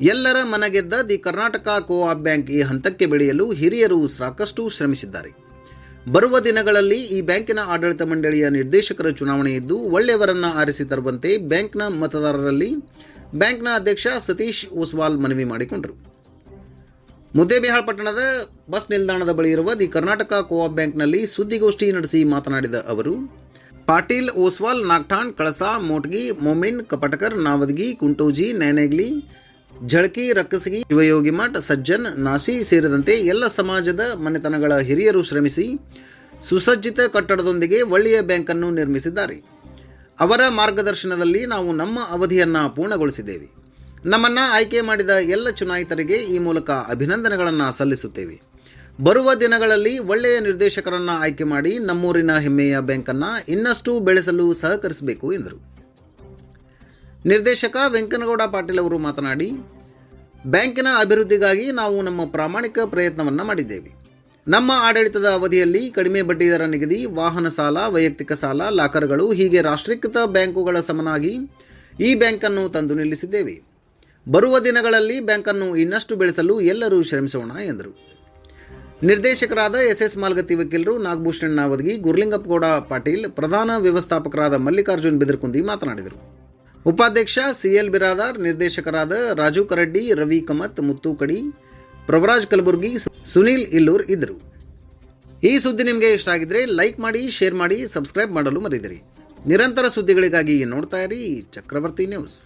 ಎಲ್ಲರ ಮನಗೆದ್ದ the Karnataka co op bank ಈ ಹಂತಕ್ಕೆ ಬೆಳೆಯಲು ಹಿರಿಯರು ಸಾಕಷ್ಟು ಶ್ರಮಿಸಿದ್ದಾರೆ. ಬರುವ ದಿನಗಳಲ್ಲಿ ಈ ಬ್ಯಾಂಕಿನ ಆಡಳಿತ ಮಂಡಳಿಯ ನಿರ್ದೇಶಕರ ಚುನಾವಣೆ ಇದ್ದು, ಒಳ್ಳೆಯವರನ್ನ ಆರಿಸಿ ತರುವಂತೆ ಬ್ಯಾಂಕ್ನ ಮತದಾರರಲ್ಲಿ ಬ್ಯಾಂಕ್ನ ಅಧ್ಯಕ್ಷ ಸತೀಶ್ ಓಸ್ವಾಲ್ ಮನವಿ ಮಾಡಿಕೊಂಡರು. ಮುದ್ದೇಬಿಹಾಳ್ ಪಟ್ಟಣದ ಬಸ್ ನಿಲ್ದಾಣದ ಬಳಿ ಇರುವ ದಿ ಕರ್ನಾಟಕ ಕೋಆಪ್ ಬ್ಯಾಂಕ್ನಲ್ಲಿ ಸುದ್ದಿಗೋಷ್ಠಿ ನಡೆಸಿ ಮಾತನಾಡಿದ ಅವರು, ಪಾಟೀಲ್ ಓಸ್ವಾಲ್ ನಾಗ್ಠಾಣ್, ಕಳಸಾ, ಮೋಟ್ಗಿ, ಮೊಮಿನ್, ಕಪಟಕರ್, ನಾವದ್ಗಿ, ಕುಂಟೋಜಿ, ನೇನೆಗ್ಲಿ ಝಳಕಿ ರಕ್ಕಸಗಿ, ಶಿವಯೋಗಿ ಮಠ ಸಜ್ಜನ್, ನಾಸಿ ಸೇರಿದಂತೆ ಎಲ್ಲ ಸಮಾಜದ ಮನೆತನಗಳ ಹಿರಿಯರು ಶ್ರಮಿಸಿ ಸುಸಜ್ಜಿತ ಕಟ್ಟಡದೊಂದಿಗೆ ಒಳ್ಳೆಯ ಬ್ಯಾಂಕನ್ನು ನಿರ್ಮಿಸಿದ್ದಾರೆ. ಅವರ ಮಾರ್ಗದರ್ಶನದಲ್ಲಿ ನಾವು ನಮ್ಮ ಅವಧಿಯನ್ನ ಪೂರ್ಣಗೊಳಿಸಿದ್ದೇವೆ. ನಮ್ಮನ್ನ ಆಯ್ಕೆ ಮಾಡಿದ ಎಲ್ಲ ಚುನಾಯಿತರಿಗೆ ಈ ಮೂಲಕ ಅಭಿನಂದನೆಗಳನ್ನು ಸಲ್ಲಿಸುತ್ತೇವೆ. ಬರುವ ದಿನಗಳಲ್ಲಿ ಒಳ್ಳೆಯ ನಿರ್ದೇಶಕರನ್ನ ಆಯ್ಕೆ ಮಾಡಿ ನಮ್ಮೂರಿನ ಹೆಮ್ಮೆಯ ಬ್ಯಾಂಕನ್ನು ಇನ್ನಷ್ಟು ಬೆಳೆಸಲು ಸಹಕರಿಸಬೇಕು ಎಂದರು. ನಿರ್ದೇಶಕ ವೆಂಕನಗೌಡ ಪಾಟೀಲ್ ಅವರು ಮಾತನಾಡಿ, ಬ್ಯಾಂಕಿನ ಅಭಿವೃದ್ಧಿಗಾಗಿ ನಾವು ನಮ್ಮ ಪ್ರಾಮಾಣಿಕ ಪ್ರಯತ್ನವನ್ನು ಮಾಡಿದ್ದೇವೆ. ನಮ್ಮ ಆಡಳಿತದ ಅವಧಿಯಲ್ಲಿ ಕಡಿಮೆ ಬಡ್ಡಿದರ ನಿಗದಿ, ವಾಹನ ಸಾಲ, ವೈಯಕ್ತಿಕ ಸಾಲ, ಲಾಕರ್ಗಳು ಹೀಗೆ ರಾಷ್ಟ್ರೀಕೃತ ಬ್ಯಾಂಕುಗಳ ಸಮನಾಗಿ ಈ ಬ್ಯಾಂಕನ್ನು ತಂದು ನಿಲ್ಲಿಸಿದ್ದೇವೆ. ಬರುವ ದಿನಗಳಲ್ಲಿ ಬ್ಯಾಂಕನ್ನು ಇನ್ನಷ್ಟು ಬೆಳೆಸಲು ಎಲ್ಲರೂ ಶ್ರಮಿಸೋಣ ಎಂದರು. ನಿರ್ದೇಶಕರಾದ ಎಸ್ ಎಸ್ ಮಾಲ್ಗತ್ತಿ ವಕೀಲರು ನಾಗಭೂಷಣ್ ನಾವದಗಿ ಗುರ್ಲಿಂಗಪ್ಪಗೌಡ ಪಾಟೀಲ್, ಪ್ರಧಾನ ವ್ಯವಸ್ಥಾಪಕರಾದ ಮಲ್ಲಿಕಾರ್ಜುನ್ ಬಿದರ್ಕುಂದಿ ಮಾತನಾಡಿದರು. ಉಪಾಧ್ಯಕ್ಷ ಸಿಎಲ್ ಬಿರಾದಾರ್, ನಿರ್ದೇಶಕರಾದ ರಾಜು ಕರಡ್ಡಿ, ರವಿ ಕಮತ್, ಮುತ್ತು ಕಡಿ, ಪ್ರಭರಾಜ್ ಕಲಬುರ್ಗಿ, ಸುನೀಲ್ ಇಲ್ಲೂರ್ ಇದ್ದರು. ಈ ಸುದ್ದಿ ನಿಮಗೆ ಇಷ್ಟ ಆಗಿದ್ರೆ ಲೈಕ್ ಮಾಡಿ, ಶೇರ್ ಮಾಡಿ, ಸಬ್ಸ್ಕ್ರೈಬ್ ಮಾಡಲು ಮರೆಯದಿರಿ ನಿರಂತರ ಸುದ್ದಿಗಳಿಗಾಗಿ ನೋಡ್ತಾ ಇರಿ ಚಕ್ರವರ್ತಿ ನ್ಯೂಸ್.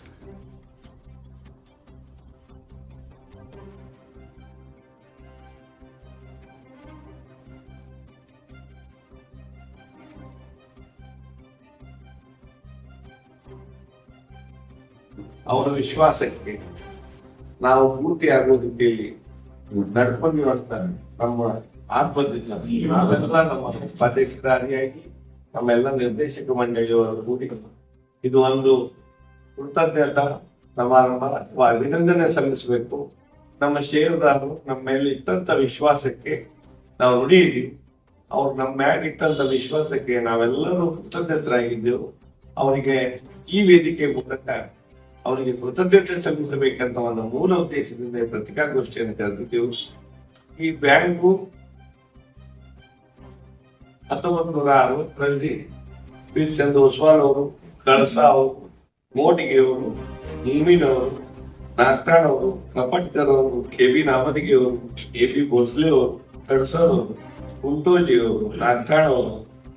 ಅವರ ವಿಶ್ವಾಸಕ್ಕೆ ನಾವು ಪೂರ್ತಿ ಆಗುವ ರೀತಿಯಲ್ಲಿ ನಡ್ಕೊಂಡಿರುವಂತ ನಮ್ಮ ಆತ್ಮದಿಂದ ನಾವೆಲ್ಲ ನಮ್ಮ ಉಪಾಧ್ಯಕ್ಷರಾದಿಯಾಗಿ ನಮ್ಮೆಲ್ಲ ನಿರ್ದೇಶಕ ಮಂಡಳಿಯವರು ಕೂಡಿ ಇದು ಒಂದು ಕೃತಜ್ಞತಾ ಸಮಾರಂಭ ಅಭಿನಂದನೆ ಸಲ್ಲಿಸಬೇಕು. ನಮ್ಮ ಷೇರುದಾರರು ನಮ್ಮ ಮೇಲೆ ಇಟ್ಟಂತ ವಿಶ್ವಾಸಕ್ಕೆ ನಾವು ನುಡಿಯಿರಿ ಅವ್ರು ನಮ್ಮ ಮ್ಯಾಗ ಇಟ್ಟಂತ ವಿಶ್ವಾಸಕ್ಕೆ ನಾವೆಲ್ಲರೂ ಕೃತಜ್ಞತರಾಗಿದ್ದೆವು. ಅವರಿಗೆ ಈ ವೇದಿಕೆ ಮೂಲಕ ಅವರಿಗೆ ಕೃತಜ್ಞತೆ ಸಲ್ಲಿಸಬೇಕಂತ ಒಂದು ಮೂಲ ಉದ್ದೇಶದಿಂದ ಪತ್ರಿಕಾಗೋಷ್ಠಿಯನ್ನು ಕರೆದಿದ್ದೆವು. ಈ ಬ್ಯಾಂಕು ಹತ್ತೊಂಬತ್ತು ನೂರ ಅರವತ್ತರಲ್ಲಿ ಬೀರ್ ಚಂದ ಒಸ್ವಾಲ್ ಅವರು, ಕಳಸಾ ಅವರು ಮೋಟಿಗೆಯವರು ಮುಮ್ಮಿನವರು ನಾಗ್ತಾಣ್ ಅವರು ಕಪಟ್ಕರ್ ಅವರು ಕೆ ಬಿ ನಾಮದಿಗೆಯವರು ಕೆ ಬಿ ಭೋಸ್ಲೆ ಅವರು ಕಡ್ಸರ್ ಅವರು ಕುಂಟೋಜಿ ಅವರು ನಾಗ್ತಾಣ್ ಅವರು,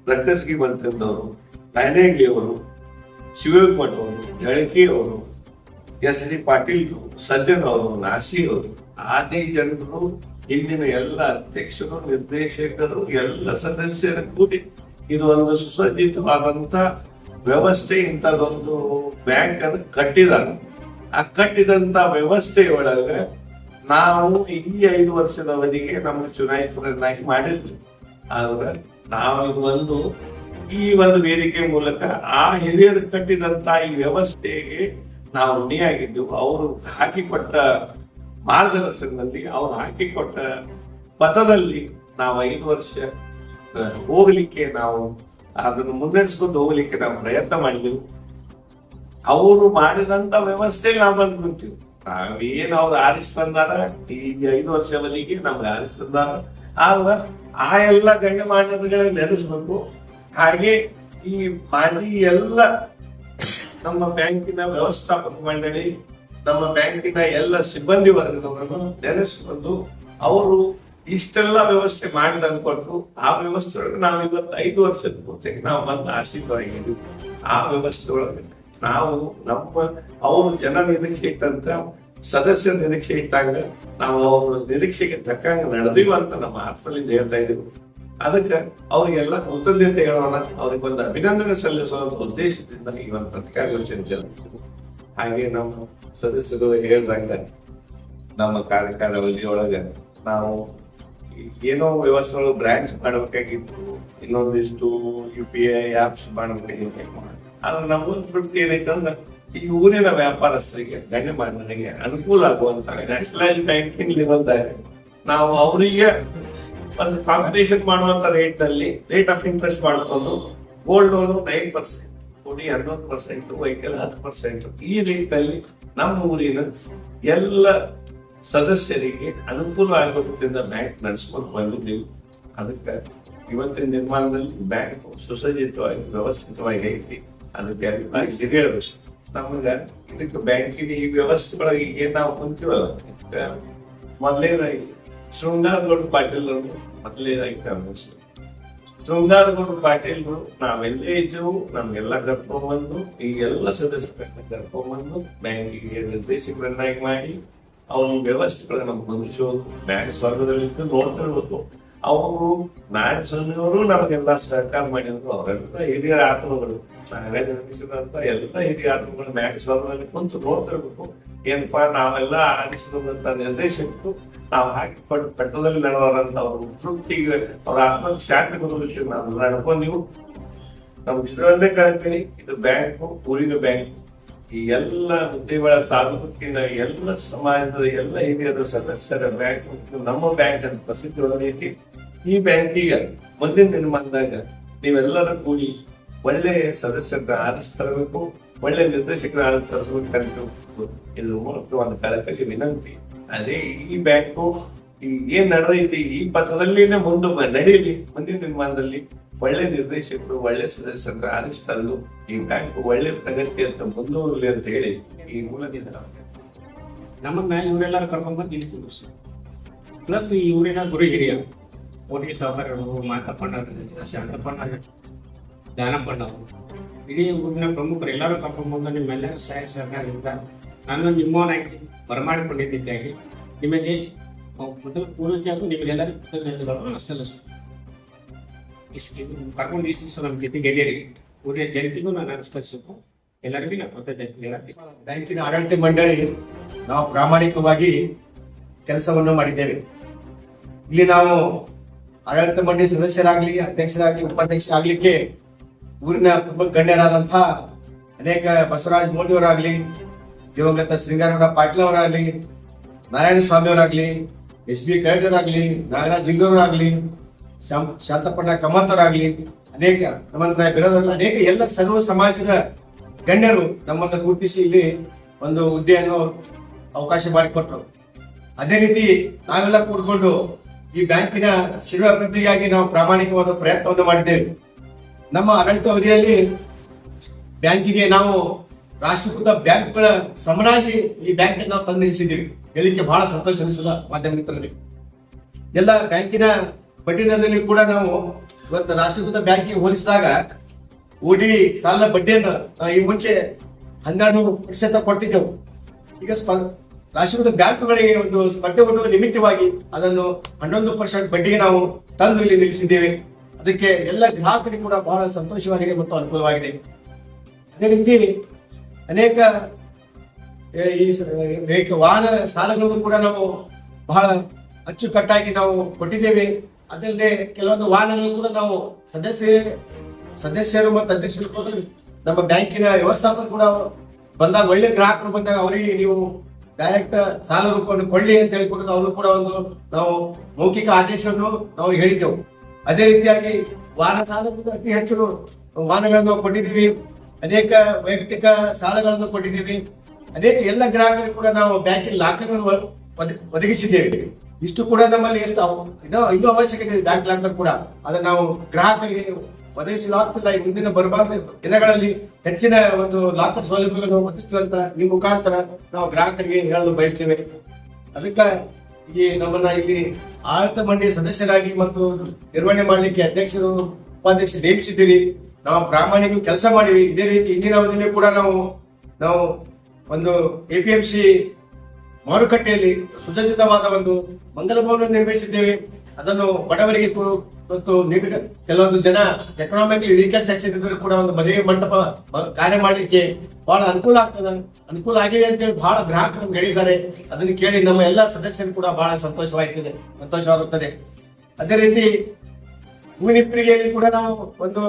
ರಕ್ಕಸ್ಗಿ ಬಂತಂದವರು ನಾಯನೇಗಿ ಅವರು ಶಿವಮಠ ಅವರು ಎಸ್ ಡಿ ಪಾಟೀಲ್ ಸಜ್ಜನ್ ಅವರು, ನಾಸಿ ಅವರು, ಆದಿ ಜನರು ಇಂದಿನ ಎಲ್ಲ ಅಧ್ಯಕ್ಷರು, ನಿರ್ದೇಶಕರು, ಎಲ್ಲ ಸದಸ್ಯರು ಕೂಡಿ ಇದು ಒಂದು ಸುಸಜ್ಜಿತವಾದಂತ ವ್ಯವಸ್ಥೆ ಇಂಥದೊಂದು ಬ್ಯಾಂಕ್ ಅನ್ನು ಕಟ್ಟಿದ್ದಾರೆ ಆ ಕಟ್ಟಿದಂತ ವ್ಯವಸ್ಥೆಯೊಳಗೆ ನಾವು ಈ ಐದು ವರ್ಷದ ಅವಧಿಗೆ ನಮ್ಮ ಚುನಾಯಿತರನ್ನಾಗಿ ಮಾಡಿದ್ವಿ. ಆದ್ರೆ ನಾವು ಒಂದು ಈ ಒಂದು ವೇದಿಕೆ ಮೂಲಕ ಆ ಹಿರಿಯರು ಕಟ್ಟಿದಂತ ಈ ವ್ಯವಸ್ಥೆಗೆ ನಾವು ಋಣಿಯಾಗಿದ್ದು ಅವರು ಹಾಕಿಕೊಟ್ಟ ಮಾರ್ಗದರ್ಶನದಲ್ಲಿ, ಅವರು ಹಾಕಿಕೊಟ್ಟ ಪಥದಲ್ಲಿ ನಾವು ಐದು ವರ್ಷ ಹೋಗಲಿಕ್ಕೆ ನಾವು ಅದನ್ನು ಮುನ್ನಡೆಸ್ಕೊಂಡು ಹೋಗ್ಲಿಕ್ಕೆ ನಾವು ಪ್ರಯತ್ನ ಮಾಡಿದೆವು. ಅವರು ಮಾಡಿದಂತ ವ್ಯವಸ್ಥೆ ನಾವು ಬಂದು ನಾವೇನು ಅವ್ರು ಆರಿಸಿ ತಂದಾರ? ಈ ಐದು ವರ್ಷ ಬದಲಿಗೆ ನಮ್ಗೆ ಆರಿಸಿ ತಂದಾರ. ಆಗ ಆ ಎಲ್ಲ ಗಣ್ಯಮಾನ್ಯತೆಗಳ ನೆನೆಸ್ಬೇಕು. ಹಾಗೆ ಈ ಮಾಜಿ ಎಲ್ಲ ನಮ್ಮ ಬ್ಯಾಂಕಿನ ವ್ಯವಸ್ಥಾಪಕ ಮಂಡಳಿ, ನಮ್ಮ ಬ್ಯಾಂಕಿನ ಎಲ್ಲ ಸಿಬ್ಬಂದಿ ವರ್ಗದವರನ್ನು ನೆನೆಸಿಕೊಂಡು ಅವರು ಇಷ್ಟೆಲ್ಲ ವ್ಯವಸ್ಥೆ ಮಾಡಿದ ಅನ್ಕೊಂಡ್ರು ಆ ವ್ಯವಸ್ಥೆ ಒಳಗೆ ನಾವು ಇವತ್ತು ಐದು ವರ್ಷದ ಪೂರ್ತಿಗೆ ನಾವು ಬಂದು ಆಶೀರ್ವಾಗಿದ್ದೀವಿ ಆ ವ್ಯವಸ್ಥೆ ಒಳಗೆ ನಾವು ನಮ್ಮ, ಅವರು ಜನ ನಿರೀಕ್ಷೆ ಇಟ್ಟಂತ ಸದಸ್ಯರ ನಿರೀಕ್ಷೆ ಇಟ್ಟಾಗ ನಾವು ಅವರ ನಿರೀಕ್ಷೆಗೆ ತಕ್ಕಂಗೆ ಅಂತ ನಮ್ಮ ಆತ್ಮಲಿಂದ ಹೇಳ್ತಾ ಇದ್ದೀವಿ. ಅದಕ್ಕೆ ಅವರಿಗೆಲ್ಲ ಹೇಳೋಣ. ಅವ್ರಿಗೆ ಒಂದು ಅಭಿನಂದನೆ ಸಲ್ಲಿಸುವ ಉದ್ದೇಶದಿಂದ ಈ ಒಂದು ಪತ್ರಿಕಾಗೋಷ್ಠಿ ಜರುಗಿತು ಹಾಗೆ ನಮ್ಮ ಸದಸ್ಯರು ಹೇಳ್ದಂಗೆ ನಮ್ಮ ಕಾರ್ಯಕಾಲ ನಾವು ಏನೋ ವ್ಯವಸ್ಥೆಗಳು ಬ್ರಾಂಚ್ ಮಾಡಬೇಕಾಗಿತ್ತು. ಇನ್ನೊಂದಿಷ್ಟು ಯು ಪಿ ಐ ಆಪ್ಸ್ ಮಾಡಬೇಕಾಗಿತ್ತು. ಆದ್ರೆ ನಮ್ಮ ತೃಪ್ತಿ ಏನೈತೆ ಅಂದ್ರೆ ಈ ಊರಿನ ವ್ಯಾಪಾರಸ್ಥರಿಗೆ, ಗಣ್ಯಮಾನ್ಯರಿಗೆ ಅನುಕೂಲ ಆಗುವಂತ ನ್ಯಾಷನಲೈಸ್ ಬ್ಯಾಂಕಿಂಗ್ ಇರುವಂತ ನಾವು ಅವರಿಗೆ ಒಂದು ಕಾಂಪಿಟೇಷನ್ ಮಾಡುವಂತ ರೇಟ್ನಲ್ಲಿ ರೇಟ್ ಆಫ್ ಇಂಟ್ರೆಸ್ಟ್ ಮಾಡ್ಕೊಂಡು ಗೋಲ್ಡ್ ಲೋನ್ ನೈನ್ ಪರ್ಸೆಂಟ್ ಕೊಡಿ ಹನ್ನೊಂದು ಪರ್ಸೆಂಟ್ ವೈಕಲ್ ಹತ್ತು ಪರ್ಸೆಂಟ್ ಈ ರೇಟ್ನಲ್ಲಿ ನಮ್ಮ ಊರಿನ ಎಲ್ಲ ಸದಸ್ಯರಿಗೆ ಅನುಕೂಲ ಆಗುವುದರಿಂದ ಬ್ಯಾಂಕ್ ನಡೆಸ್ಕೊಂಡು ಬಂದಿದ್ದೀವಿ ಅದಕ್ಕೆ ಇವತ್ತಿನ ನಿರ್ಮಾಣದಲ್ಲಿ ಬ್ಯಾಂಕ್ ಸುಸಜ್ಜಿತವಾಗಿ, ವ್ಯವಸ್ಥಿತವಾಗಿ ಐತಿ. ಅದಕ್ಕೆ ಹಿರಿಯರು ನಮಗ ಇದಕ್ಕೆ ಬ್ಯಾಂಕಿನ ಈ ವ್ಯವಸ್ಥೆಗಳಿಗೆ ಏನು ನಾವು ಕುಂತೀವಲ್ಲ ಮೊದಲೇನಾಗಿ ಮೊದಲೇದಾಗಿ ಶೃಂಗಾರಗೌಡ ಪಾಟೀಲ್ ಅವರು ಮೊದಲೇದಾಗಿ ಗಮನಿಸ್ತಾರೆ ಶೃಂಗಾರಗೌಡ ಪಾಟೀಲ್ರು ನಾವೆಲ್ಲೇ ಇದ್ದೆವು, ನಮ್ಗೆಲ್ಲ ಕರ್ಕೊಂಡ್ಬಂದು, ಈ ಎಲ್ಲ ಸದಸ್ಯರನ್ನ ಕರ್ಕೊಂಡ್ಬಂದು ಬ್ಯಾಂಕಿಗೆ ನಿರ್ದೇಶಕರನ್ನಾಗಿ ಮಾಡಿ, ಅವ್ರ ವ್ಯವಸ್ಥೆಗಳನ್ನ ಹೊಂದಿಸೋದು ಬ್ಯಾಂಕ್ ಸ್ವರ್ಗದಲ್ಲಿದ್ದು ನೋಡ್ಕೊಳ್ಬೇಕು ಅವರು ನಾರಾಯಣ ಸ್ವಾಮಿಯವರು ನಮಗೆಲ್ಲ ಸಹಕಾರ ಮಾಡಿದ್ರು, ಅವರೆಲ್ಲ ಹಿರಿಯ ಆತ್ಮಗಳು. ನಾಗರಾಜ ನಡೆಸಿದಂತ ಎಲ್ಲ ಹಿರಿಯ ಆತ್ಮಗಳು ಬ್ಯಾಂಕ್ ಸ್ವರ್ಗದಲ್ಲಿ ಕುಂತು ನೋಡ್ತಿರ್ಬೇಕು. ಏನಪ್ಪಾ ನಾವೆಲ್ಲ ಆರಿಸಿದಂತ ನಿರ್ದೇಶಕರು ನಾವು ಹಾಕಿಕೊಂಡು ಪಟ್ಟದಲ್ಲಿ ನಡೆದವರಂತ ಅವ್ರ ತೃಪ್ತಿಗೆ ಅವ್ರ ಆತ್ಮ ಶಾಂತಿ ಬರೋದಕ್ಕೆ ನಡ್ಕೊ ನೀವು. ನಮ್ಗೆ ಇಷ್ಟೊಂದೇ ಇದು ಬ್ಯಾಂಕ್, ಊರಿನ ಬ್ಯಾಂಕ್. ಈ ಎಲ್ಲ ಮುದ್ದೇವಾಳ ತಾಲೂಕಿನ ಎಲ್ಲ ಸಮಾಜದ ಎಲ್ಲ ಹಿರಿಯರ ಸದಸ್ಯರ ಬ್ಯಾಂಕ್, ನಮ್ಮ ಬ್ಯಾಂಕ್ ಅಂತ ಪ್ರಸಿದ್ಧಿ ಹೊಂದೈತಿ ಈ ಬ್ಯಾಂಕಿಗೆ ಮುಂದಿನ ದಿನಮಾನದಾಗ ನೀವೆಲ್ಲರೂ ಕೂಡಿ ಒಳ್ಳೆ ಸದಸ್ಯರನ್ನ ಆರಿಸಿ ತರಬೇಕು, ಒಳ್ಳೆ ನಿರ್ದೇಶಕರ ಆರಿಸಿ ತರಿಸಬೇಕಂತ ಇದು ಮೂಲಕ ಒಂದು ಕಳಕಳಿ ವಿನಂತಿ. ಅದೇ ಈ ಬ್ಯಾಂಕು ಈ ಏನ್ ನಡೆದೈತಿ, ಈ ಪಥದಲ್ಲಿನೇ ಮುಂದೆ ನಡೀಲಿ ಮುಂದಿನ ದಿನಮಾನದಲ್ಲಿ ಒಳ್ಳೆ ನಿರ್ದೇಶಕರು, ಒಳ್ಳೆ ಸದಸ್ಯರನ್ನ ಆರಿಸಿ ತರಲು ಈ ಬ್ಯಾಂಕ್ ಒಳ್ಳೆ ಪ್ರಗತಿ ಅಂತ ಮುಂದುವರಲಿ ಅಂತ ಹೇಳಿ ಈ ಮೂಲದಿಂದ ನಮ್ಮನ್ನ ಇವರೆಲ್ಲರೂ ಕರ್ಕೊಂಡ್ಬಂದು ಇಲ್ಲಿ ಪ್ಲಸ್ ಈ ಊರಿನ ಗುರು ಹಿರಿಯರು ಓಟಿ ಸಹೋದರರು ಮಾತಪ್ಪಣ್ಣ ಶಾಂತಪ್ಪಣ್ಣ ಜ್ಞಾನಪ್ಪಣ್ಣವರು ಇಡೀ ಊರಿನ ಪ್ರಮುಖರು ಎಲ್ಲರೂ ಕರ್ಕೊಂಡ್ಬಂದು ನಿಮ್ಮೆಲ್ಲರ ಸಹಾಯ ಸಹಕಾರದಿಂದ ನಾನು ನಿಮ್ಮವನಾಗಿ ಬರಮಾಡಿಕೊಂಡಿದ್ದಾಗಿ ನಿಮಗೆ ಮೊದಲು ಪೂರ್ವಜರು ನಿಮಗೆಲ್ಲರಿಗೂ ಕೃತಜ್ಞತೆಗಳನ್ನು ಸಲ್ಲಿಸ್ತೀನಿ ಇಷ್ಟು ಕರ್ಕೊಂಡು ಇಷ್ಟು ದಿವಸ ನಮ್ಮ ಜೊತೆ ಗೆಳೆಯರಿ ಊರಿನ ಜನತೆಗೂ ನಾನು ಅನುಸ್ಕರಿಸಬೇಕು ಎಲ್ಲರಿಗೂ ನಾನು ಕೃತಜ್ಞತೆ ಬ್ಯಾಂಕಿನ ಆಡಳಿತ ಮಂಡಳಿ, ನಾವು ಪ್ರಾಮಾಣಿಕವಾಗಿ ಕೆಲಸವನ್ನು ಮಾಡಿದ್ದೇವೆ. ಇಲ್ಲಿ ನಾವು ಆಡಳಿತ ಮಂಡಳಿ ಸದಸ್ಯರಾಗಲಿ, ಅಧ್ಯಕ್ಷರಾಗಲಿ, ಉಪಾಧ್ಯಕ್ಷರಾಗ್ಲಿಕ್ಕೆ ಊರಿನ ತುಂಬ ಗಣ್ಯರಾದಂಥ ಅನೇಕ ಬಸವರಾಜ ಮೋದಿಯವರಾಗ್ಲಿ ದಿವಂಗತ ಶೃಂಗಾರಗೌಡ ಪಾಟೀಲ್ ಅವರಾಗ್ಲಿ, ನಾರಾಯಣ ಸ್ವಾಮಿ ಅವರಾಗ್ಲಿ, ಎಸ್ ಬಿ ಕರಡಿಯವರಾಗ್ಲಿ ನಾಗರಾಜ್ ಜಿಲ್ಲವರಾಗ್ಲಿ ಶಾಂತಪಣ್ಣ ಕಮತ್ ಅವರಾಗ್ಲಿ, ಅನೇಕ ಹನುಮಂತರಾಯ ಬಿರೋದ್ರಲ್ಲಿ ಅನೇಕ ಎಲ್ಲ ಸರ್ವ ಸಮಾಜದ ಗಣ್ಯರು ನಮ್ಮನ್ನು ಗುರುತಿಸಿ ಇಲ್ಲಿ ಒಂದು ಹುದ್ದೆಯನ್ನು ಅವಕಾಶ ಮಾಡಿಕೊಟ್ರು. ಅದೇ ರೀತಿ ನಾವೆಲ್ಲ ಕೂಡಿಕೊಂಡು ಈ ಬ್ಯಾಂಕಿನ ಶಿರು ಅಭಿವೃದ್ಧಿಗಾಗಿ ನಾವು ಪ್ರಾಮಾಣಿಕವಾದ ಪ್ರಯತ್ನವನ್ನು ಮಾಡಿದ್ದೇವೆ. ನಮ್ಮ ಆಡಳಿತ ಅವಧಿಯಲ್ಲಿ ಬ್ಯಾಂಕಿಗೆ ನಾವು ರಾಷ್ಟ್ರೀಕೃತ ಬ್ಯಾಂಕ್ಗಳ ಸಮನಾಗಿ ಈ ಬ್ಯಾಂಕ್ ನಾವು ತಂದು ನಿಲ್ಲಿಸಿದ್ದೀವಿ. ಹೇಳಿಕೆ ಬಹಳ ಸಂತೋಷ ಅನಿಸಲ್ಲ ಮಾಧ್ಯಮ ಮಿತ್ರರಿಗೆ. ಎಲ್ಲ ಬ್ಯಾಂಕಿನ ಬಡ್ಡಿ ದರದಲ್ಲಿ ಕೂಡ ನಾವು ಇವತ್ತು ರಾಷ್ಟ್ರೀಕೃತ ಬ್ಯಾಂಕಿಗೆ ಹೋಲಿಸಿದಾಗ ಓಡಿ ಸಾಲದ ಬಡ್ಡಿಯನ್ನು ಈ ಮುಂಚೆ ಹನ್ನೆರಡು ಪ್ರತಿಶತ ಕೊಡ್ತಿದ್ದೆವು. ಈಗ ರಾಷ್ಟ್ರೀಕೃತ ಬ್ಯಾಂಕ್ಗಳಿಗೆ ಒಂದು ಸ್ಪರ್ಧೆ ಒಡ್ಡುವ ನಿಮಿತ್ತವಾಗಿ ಅದನ್ನು ಹನ್ನೊಂದು ಪರ್ಸೆಂಟ್ ಬಡ್ಡಿಗೆ ನಾವು ತಂದು ಇಲ್ಲಿ ನಿಲ್ಲಿಸಿದ್ದೇವೆ. ಅದಕ್ಕೆ ಎಲ್ಲ ಗ್ರಾಹಕರಿಗೆ ಕೂಡ ಬಹಳ ಸಂತೋಷವಾಗಿದೆ ಮತ್ತು ಅನುಕೂಲವಾಗಿದೆ. ಅದೇ ರೀತಿ ಅನೇಕ ಈ ವಾಹನ ಸಾಲಗಳನ್ನು ಕೂಡ ನಾವು ಬಹಳ ಅಚ್ಚುಕಟ್ಟಾಗಿ ನಾವು ಕೊಟ್ಟಿದ್ದೇವೆ. ಅದಲ್ಲದೆ ಕೆಲವೊಂದು ವಾಹನಗಳು ಕೂಡ ನಾವು ಸದಸ್ಯ, ಸದಸ್ಯರು ಮತ್ತು ಅಧ್ಯಕ್ಷರು ಕೂಡ ನಮ್ಮ ಬ್ಯಾಂಕಿನ ವ್ಯವಸ್ಥಾಪಕರು ಕೂಡ ಬಂದಾಗ, ಒಳ್ಳೆ ಗ್ರಾಹಕರು ಬಂದಾಗ ಅವರಿಗೆ ನೀವು ಡೈರೆಕ್ಟ್ ಸಾಲ ರೂಪವನ್ನು ಕೊಳ್ಳಿ ಅಂತ ಹೇಳಿಕೊಂಡು ಅವರು ಕೂಡ ಒಂದು, ನಾವು ಮೌಖಿಕ ಆದೇಶವನ್ನು ನಾವು ಹೇಳಿದ್ದೆವು. ಅದೇ ರೀತಿಯಾಗಿ ವಾಹನ ಸಾಲ ಅತಿ ಹೆಚ್ಚು ವಾಹನಗಳನ್ನು ಕೊಟ್ಟಿದ್ದೀವಿ. ಅನೇಕ ವೈಯಕ್ತಿಕ ಸಾಲಗಳನ್ನು ಕೊಟ್ಟಿದ್ದೀವಿ. ಅನೇಕ ಎಲ್ಲ ಗ್ರಾಹಕರಿಗೆ ಕೂಡ ನಾವು ಬ್ಯಾಂಕಿನ ಲಾಕರ್ಗಳನ್ನು ಒದ- ಒದಗಿಸಿದ್ದೇವೆ. ಇಷ್ಟು ಕೂಡ ನಮ್ಮಲ್ಲಿ ಎಷ್ಟು ಇನ್ನೂ ಇನ್ನೂ ಅವಶ್ಯಕತೆ ಇದೆ ಬ್ಯಾಂಕ್ ಲಾಕರ್ ಕೂಡ. ಅದನ್ನು ನಾವು ಗ್ರಾಹಕರಿಗೆ ಒದಗಿಸಲಾಗ್ತಿಲ್ಲ ಈ ಮುಂದಿನ ಬರಬಾರ್ದು ದಿನಗಳಲ್ಲಿ ಹೆಚ್ಚಿನ ಒಂದು ಲಾಕರ್ ಸೌಲಭ್ಯಗಳನ್ನು ಒದಗಿಸುವಂತ ಈ ಮುಖಾಂತರ ನಾವು ಗ್ರಾಹಕರಿಗೆ ಹೇಳಲು ಬಯಸ್ತೇವೆ. ಅದಕ್ಕೆ ಈ ನಮ್ಮನ್ನ ಇಲ್ಲಿ ಆಡಳಿತ ಮಂಡಳಿ ಸದಸ್ಯರಾಗಿ ಮತ್ತು ನಿರ್ವಹಣೆ ಮಾಡಲಿಕ್ಕೆ ಅಧ್ಯಕ್ಷರು, ಉಪಾಧ್ಯಕ್ಷರು ನೇಮಿಸಿದ್ದೀರಿ. ನಾವು ಪ್ರಾಮಾಣಿಕ ಕೆಲಸ ಮಾಡಿವಿ ಇದೇ ರೀತಿ ಇಂದಿನ ಅವಧಿಯಲ್ಲಿ ಕೂಡ ನಾವು ನಾವು ಒಂದು ಎಪಿಎಂಸಿ ಮಾರುಕಟ್ಟೆಯಲ್ಲಿ ಸುಸಜ್ಜಿತವಾದ ಒಂದು ಮಂಗಲ ಭವನ ನಿರ್ಮಿಸಿದ್ದೇವೆ. ಅದನ್ನು ಬಡವರಿಗೆ ಮತ್ತು ನಿಮಗೆ ಕೆಲವೊಂದು ಜನ ಎಕನಾಮಿಕ್ಲಿ ವೀಕರ್ ಸೆಕ್ಷನ್ ಇದ್ರು ಕೂಡ ಒಂದು ಮದುವೆ ಮಂಟಪ ಕಾರ್ಯ ಮಾಡಲಿಕ್ಕೆ ಬಹಳ ಅನುಕೂಲ ಆಗ್ತದೆ, ಅನುಕೂಲ ಆಗಿದೆ ಅಂತೇಳಿ ಬಹಳ ಗ್ರಾಹಕರು ಹೇಳಿದ್ದಾರೆ ಅದನ್ನು ಕೇಳಿ ನಮ್ಮ ಎಲ್ಲ ಸದಸ್ಯರು ಕೂಡ ಬಹಳ ಸಂತೋಷವಾಗ್ತದೆ ಸಂತೋಷವಾಗುತ್ತದೆ. ಅದೇ ರೀತಿ ಹೂವಿನಿಪ್ರಿಗೆಯಲ್ಲಿ ಕೂಡ ನಾವು ಒಂದು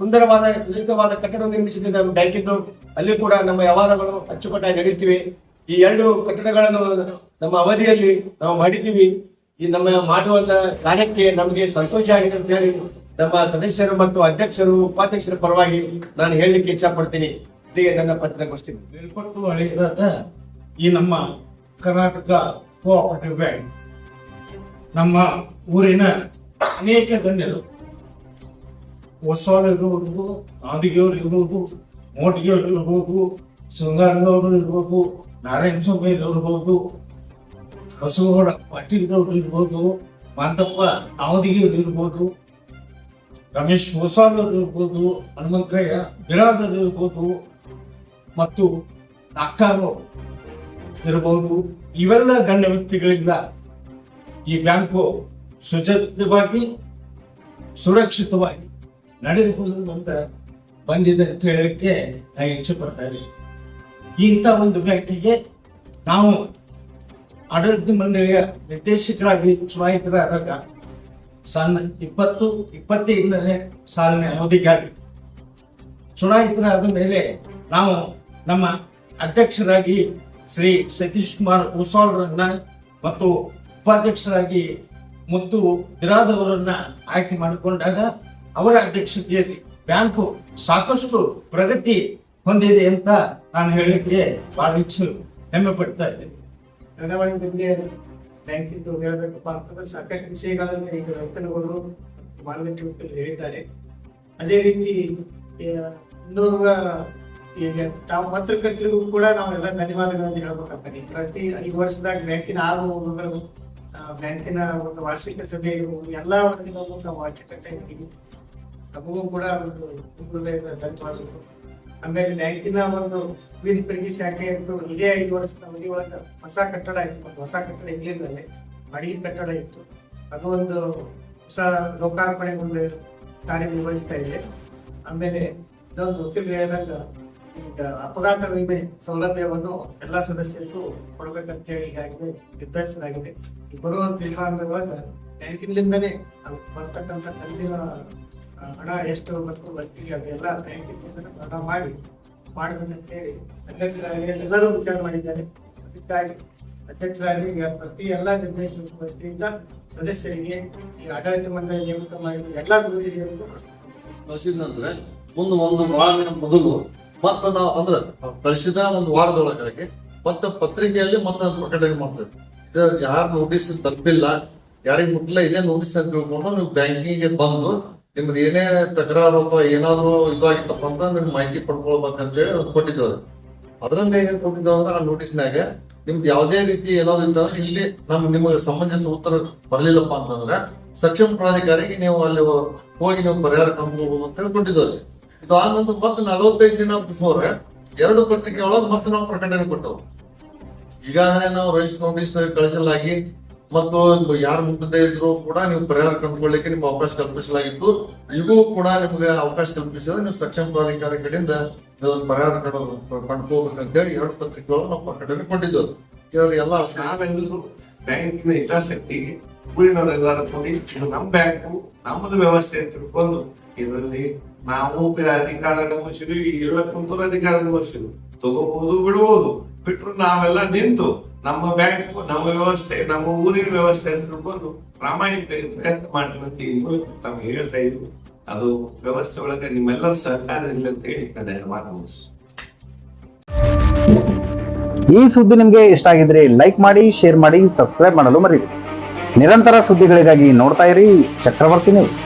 ಸುಂದರವಾದ ಲಲಿತವಾದ ಕಟ್ಟಡ ನಿರ್ಮಿಸಿದ್ದೇವೆ ನಮ್ಮ ಬ್ಯಾಂಕಿದ್ದು. ಅಲ್ಲಿ ಕೂಡ ನಮ್ಮ ವ್ಯವಹಾರಗಳು ಅಚ್ಚುಕಟ್ಟಾಗಿ ನಡೀತಿವೆ. ಈ ಎರಡು ಕಟ್ಟಡಗಳನ್ನು ನಮ್ಮ ಅವಧಿಯಲ್ಲಿ ನಾವು ಮಾಡಿದ್ದೀವಿ. ಈ ನಮ್ಮ ಮಾಡುವಂತ ಕಾರ್ಯಕ್ಕೆ ನಮಗೆ ಸಂತೋಷ ಆಗಿದೆ ಅಂತ ಹೇಳಿ ನಮ್ಮ ಸದಸ್ಯರು ಮತ್ತು ಅಧ್ಯಕ್ಷರು ಉಪಾಧ್ಯಕ್ಷರ ಪರವಾಗಿ ನಾನು ಹೇಳಲಿಕ್ಕೆ ಇಚ್ಛೆ ಪಡ್ತೀನಿ ಇದೇ ನನ್ನ ಪತ್ರಗೋಷ್ಠಿ. ಮೇಲ್ಪಟ್ಟು ಹಳೆಯದಾದ ಈ ನಮ್ಮ ಕರ್ನಾಟಕ ಕೋಆಪರೇಟಿವ್ ಬ್ಯಾಂಕ್ ನಮ್ಮ ಊರಿನ ಅನೇಕ ಗಣ್ಯರು ಹೊಸವಾರು ಇರ್ಬೋದು ಆದಿಗೆಯವರು ಇರ್ಬೋದು ಮೋಟಿಗೆಯವರು ಇರ್ಬೋದು ಶೃಂಗಾರದವರು ಇರ್ಬೋದು, ನಾರಾಯಣ ಸ್ವಾಮಿ ಇರ್ಬೋದು ಬಸವಗೌಡ ಪಾಟೀಲ್ದವ್ರು ಇರ್ಬೋದು ಮಾಂತಪ್ಪ ಅವಧಿಗೆಯವರು ಇರ್ಬೋದು, ರಮೇಶ್ ಹೊಸವಾರು ಇರ್ಬೋದು ಹನುಮಂತರಯ್ಯ ಬಿರಾದರ್ ಇರ್ಬೋದು, ಮತ್ತು ಅಕ್ಕಾರು ಇರಬಹುದು ಇವೆಲ್ಲ ಗಣ್ಯ ವ್ಯಕ್ತಿಗಳಿಂದ ಈ ಬ್ಯಾಂಕು ಸುಜಾತವಾಗಿ ಸುರಕ್ಷಿತವಾಗಿ ನಡೆದುಕೊಂಡು ಅಂತ ಬಂದಿದೆ ಅಂತ ಹೇಳಲಿಕ್ಕೆ ನಾನು ಇಚ್ಛೆ ಪಡ್ತಾ ಇದ್ದೀನಿ. ಇಂಥ ಒಂದು ಬ್ಯಾಂಕಿಗೆ ನಾವು ಆಡಳಿತ ಮಂಡಳಿಯ ನಿರ್ದೇಶಕರಾಗಿ ಚುನಾಯಿತರಾದಾಗ ಸಣ್ಣ ಇಪ್ಪತ್ತು, ಇಪ್ಪತ್ತೈದನೇ ಸಾಲಿನ ಅವಧಿಗಾಗಿ ಚುನಾಯಿತರಾದ ಮೇಲೆ ನಾವು ನಮ್ಮ ಅಧ್ಯಕ್ಷರಾಗಿ ಶ್ರೀ ಸತೀಶ್ ಕುಮಾರ್ ಉಸಾಳ್ರನ್ನ ಮತ್ತು ಉಪಾಧ್ಯಕ್ಷರಾಗಿ ಮುತ್ತು ಬಿರಾದವರನ್ನ ಆಯ್ಕೆ ಮಾಡಿಕೊಂಡಾಗ ಅವರ ಅಧ್ಯಕ್ಷತೆಯಲ್ಲಿ ಬ್ಯಾಂಕು ಸಾಕಷ್ಟು ಪ್ರಗತಿ ಹೊಂದಿದೆ ಅಂತ ನಾನು ಹೇಳಲಿಕ್ಕೆ ಬಹಳ ಹೆಚ್ಚು ಹೆಮ್ಮೆ ಪಡ್ತಾ ಇದ್ದೇನೆ. ನಡವಳಿಕೆ ಬಗ್ಗೆ ಬ್ಯಾಂಕಿಂದು ಹೇಳಬೇಕಪ್ಪ ಅಂತಂದ್ರೆ ಸಾಕಷ್ಟು ವಿಷಯಗಳನ್ನು ಈಗ ವೇತನಗಳು ಮಾರ್ಗದರ್ಶಿ ಹೇಳಿದ್ದಾರೆ. ಅದೇ ರೀತಿ ಇನ್ನೋರ್ವ ಈಗ ತಾವು ಪತ್ರಕರ್ತರಿಗೂ ಕೂಡ ನಾವೆಲ್ಲ ಧನ್ಯವಾದಗಳನ್ನು ಹೇಳ್ಬೇಕಾಗ್ತದೆ. ಪ್ರತಿ ಐದು ವರ್ಷದಾಗ ಬ್ಯಾಂಕಿನ ಆರು ಹೋಗುಗಳು ಬ್ಯಾಂಕಿನ ಒಂದು ವಾರ್ಷಿಕ ಸಭೆ, ಎಲ್ಲ ನಾವು ಅಚ್ಚುಕಟ್ಟಾಗಿ ನಮಗೂ ಕೂಡ ಒಂದು ಧನ್ಯವಾದಗಳು. ಆಮೇಲೆ ಬ್ಯಾಂಕಿನ ಒಂದು ವೀರಪರಿಗೆ ಶಾಖೆ ಇತ್ತು ಇದೇ ಐದು ವರ್ಷದ ಅವಧಿ ಒಳಗೆ ಹೊಸ ಕಟ್ಟಡ ಇತ್ತು. ಒಂದು ಹೊಸ ಕಟ್ಟಡ ಇಲ್ಲಿಂದಲೇ ಅಡಿಗೆ ಕಟ್ಟಡ ಇತ್ತು. ಅದು ಒಂದು ಹೊಸ ಲೋಕಾರ್ಪಣೆಗೊಂಡು ಕಾರ್ಯನಿರ್ವಹಿಸ್ತಾ ಇದೆ. ಆಮೇಲೆ ಇನ್ನೊಂದು ವಕೀಲರು ಹೇಳಿದಾಗ ಅಪಘಾತ ವಿಮೆ ಸೌಲಭ್ಯವನ್ನು ಎಲ್ಲ ಸದಸ್ಯರಿಗೂ ಕೊಡಬೇಕಂತ ಹೇಳಿ ಈಗಾಗಲೇ ನಿರ್ಧರಿಸಲಾಗಿದೆ. ಬರುವ ಬರುವ ತೀರ್ಮಾನದೊಳಗ ಬ್ಯಾಂಕಿನಿಂದನೇ ಬರ್ತಕ್ಕಂಥ ಕಂತಿನ ಹಣ ಎಷ್ಟು ಮತ್ತು ಬರ್ತೀವಿ ಅದೆಲ್ಲ ಬ್ಯಾಂಕಿನಿಂದನೇ ಹಣ ಮಾಡಿ ಮಾಡಬೇಕು ಹೇಳಿ ಅಧ್ಯಕ್ಷರಾಗಿ ಎಲ್ಲರೂ ವಿಚಾರ ಮಾಡಿದ್ದಾರೆ. ಅದಕ್ಕಾಗಿ ಅಧ್ಯಕ್ಷರಾಗಿ ಪ್ರತಿ ಎಲ್ಲ ನಿರ್ದೇಶಕ ವತಿಯಿಂದ ಸದಸ್ಯರಿಗೆ, ಈ ಆಡಳಿತ ಮಂಡಳಿ ನೇಮಕ ಮಾಡಿದ ಎಲ್ಲ ಗುರುಜಿಯರಿಗೂ ಮುಂದೆ ಒಂದು ವಾರಗಳ ಮೊದಲು ಮತ್ತೆ ನಾವು ಅಂದ್ರೆ ಕಳಿಸಿದ ಒಂದು ವಾರದೊಳಗಾಗಿ ಮತ್ತೆ ಪತ್ರಿಕೆಯಲ್ಲಿ ಮತ್ತೆ ಪ್ರಕಟಣೆ ಮಾಡ್ತೇವೆ. ಯಾರು ನೋಟಿಸ್ ತಪ್ಪಿಲ್ಲ, ಯಾರಿಗೆ ಮುಟ್ಟಿಲ್ಲ ಇದೇ ನೋಟಿಸ್ ಅಂತ ತಿಳ್ಕೊಂಡು ನೀವು ಬ್ಯಾಂಕಿಗೆ ಬಂದು ನಿಮ್ದು ಏನೇ ತಕರಾರು ಅಥವಾ ಏನಾದ್ರು ಇದಾಗಿತ್ತಪ್ಪ ಅಂತ ನಿಮ್ಗೆ ಮಾಹಿತಿ ಪಡ್ಕೊಳ್ಬೇಕಂತೇಳಿ ಕೊಟ್ಟಿದ್ದಾರೆ. ಅದರಿಂದ ಏನ್ ಕೊಟ್ಟಿದ್ದಾವ ಅಂದ್ರೆ ಆ ನೋಟಿಸ್ನಾಗ ನಿಮ್ದು ಯಾವುದೇ ರೀತಿ ಏನಾದ್ರು ಇದ್ದಾರೆ ಇಲ್ಲಿ ನಮ್ ನಿಮಗೆ ಸಂಬಂಧಿಸಿದ ಉತ್ತರ ಬರಲಿಲ್ಲಪ್ಪ ಅಂತಂದ್ರೆ ಸಕ್ಷಮ ಪ್ರಾಧಿಕಾರಿಗೆ ನೀವು ಅಲ್ಲಿ ಹೋಗಿ ನೀವು ಪರಿಹಾರ ಕಂಡುಕೋಬಹುದು ಅಂತ ಹೇಳಿ ಕೊಟ್ಟಿದ್ದಾರೆ. ಇದು ಆದ ನಂತರ ಮತ್ತೆ ನಲವತ್ತೈದು ದಿನ ಬಿಫೋರ್ ಎರಡು ಪತ್ರಿಕೆ ಒಳಗೆ ಮತ್ತೆ ನಾವು ಪ್ರಕಟಣೆ ಕೊಟ್ಟವು. ಈಗಾಗಲೇ ನಾವು ರೈಸ್ ನೋಟಿಸ್ ಕಳಿಸಲಾಗಿ ಮತ್ತು ಯಾರು ಮುಟ್ಟದೇ ಇದ್ರು ಕೂಡ ನೀವು ಪರಿಹಾರ ಕಂಡುಕೊಳ್ಳಿಕ್ಕೆ ನಿಮ್ಗೆ ಅವಕಾಶ ಕಲ್ಪಿಸಲಾಗಿತ್ತು. ಈಗೂ ಕೂಡ ನಿಮ್ಗೆ ಅವಕಾಶ ಕಲ್ಪಿಸಿದ್ರೆ ನೀವು ಸಕ್ಷಮ ಪ್ರಾಧಿಕಾರ ಕಡೆಯಿಂದ ಪರಿಹಾರ ಕಂಡುಕೋಬೇಕಂತ ಹೇಳಿ ಎರಡು ಪತ್ರಿಕೆಗಳು ನಾವು ಪ್ರಕಟಣೆ ಕೊಟ್ಟಿದ್ದು ಇವರು ಎಲ್ಲ ನಾವೆಲ್ಲರೂ ಬ್ಯಾಂಕಿನ ಹಿತಾಸಕ್ತಿಗೆ ಊರಿನವರೆಲ್ಲರ ಕೂಡಿ ಇದು ನಮ್ಮ ಬ್ಯಾಂಕು ನಮ್ಮದು ವ್ಯವಸ್ಥೆ ಅಂತ ತಿಳ್ಕೊಂಡು ಇದರಲ್ಲಿ ನಾವು ಅಧಿಕಾರ ವಹಿಸಿದ್ವಿ ಹೇಳಕ್ಕಂತೂ ಅಧಿಕಾರ ಅನುಭವಿಸಿದ್ವಿ ತಗೋಬಹುದು ಬಿಡಬಹುದು ಬಿಟ್ರು ನಾವೆಲ್ಲ ನಿಂತು ನಮ್ಮ ಬ್ಯಾಂಕ್, ನಮ್ಮ ವ್ಯವಸ್ಥೆ, ನಮ್ಮ ಊರಿನ ವ್ಯವಸ್ಥೆ ಅಂತ ತಿಳ್ಕೊಂಡು ಪ್ರಾಮಾಣಿಕ ಪ್ರಯತ್ನ ಮಾಡಿರುವಂತೆ ಈ ಮೂಲಕ ತಮ್ಗೆ ಹೇಳ್ತಾ ಇದ್ರು ಅದು ವ್ಯವಸ್ಥೆ ಒಳಗೆ ನಿಮ್ಮೆಲ್ಲರ ಸಹಕಾರ ಇಲ್ಲ ಅಂತ ಹೇಳಿ ನನ್ನ ಈ ಸುದ್ದಿ ನಿಮಗೆ ಇಷ್ಟ ಆಗಿದ್ರೆ ಲೈಕ್ ಮಾಡಿ, ಶೇರ್ ಮಾಡಿ, ಸಬ್ಸ್ಕ್ರೈಬ್ ಮಾಡಲು ಮರಿರಿ ನಿರಂತರ ಸುದ್ದಿಗಳಿಗಾಗಿ ನೋಡ್ತಾ ಇರಿ ಚಕ್ರವರ್ತಿ ನ್ಯೂಸ್.